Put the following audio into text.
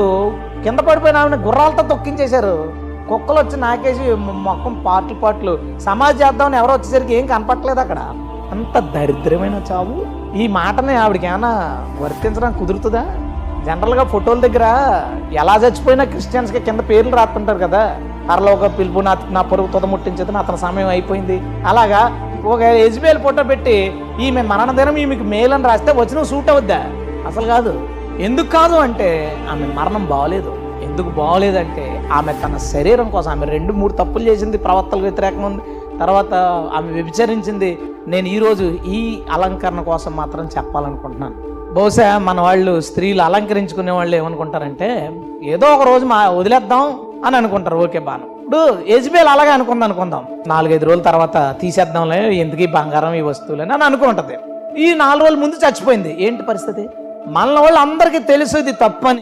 అప్పుడు కింద పడిపోయిన ఆమెను గుర్రాలతో తొక్కించేశారు. కుక్కలు వచ్చి నాకేసి మొక్కం పాటలు పాటలు సమాజ్ చేద్దామని ఎవరో వచ్చేసరికి ఏం కనపట్లేదు అక్కడ. అంత దరిద్రమైన చావు. ఈ మాటని ఆవిడకి ఏమైనా వర్తించడం కుదురుతుందా? జనరల్గా ఫోటోల దగ్గర ఎలా చచ్చిపోయినా క్రిస్టియన్స్కి కింద పేర్లు రాస్తుంటారు కదా. పరలోక పిలుపు నా నా పొరుగు తుద ముట్టించదు అతని సమయం అయిపోయింది. అలాగా ఒక ఎజ్బేల్ ఫోటో పెట్టి ఈమె మరణ దినం ఈమెకి మేల్ అని రాస్తే వచ్చిన సూట్ అవుద్దా? అసలు కాదు. ఎందుకు కాదు అంటే ఆమె మరణం బాగలేదు. ఎందుకు బాగలేదంటే ఆమె తన శరీరం కోసం ఆమె రెండు మూడు తప్పులు చేసింది ప్రవర్తలకు వ్యతిరేకం ఉంది. తర్వాత ఆమె వ్యభిచరించింది. నేను ఈరోజు ఈ అలంకరణ కోసం మాత్రం చెప్పాలనుకుంటున్నాను. బహుశా మన వాళ్ళు స్త్రీలు అలంకరించుకునే వాళ్ళు ఏమనుకుంటారంటే ఏదో ఒక రోజు మా వదిలేద్దాం అని అనుకుంటారు. ఓకే బాను. ఇప్పుడు ఎజ్బేల్ అలాగే అనుకుంది అనుకుందాం. నాలుగైదు రోజుల తర్వాత తీసేద్దాంలే ఎందుకు ఈ బంగారం ఈ వస్తువులని అని అనుకుంటది. ఈ నాలుగు రోజుల ముందు చచ్చిపోయింది. ఏంటి పరిస్థితి? మన వాళ్ళందరికీ తెలుసు ఇది తప్పని.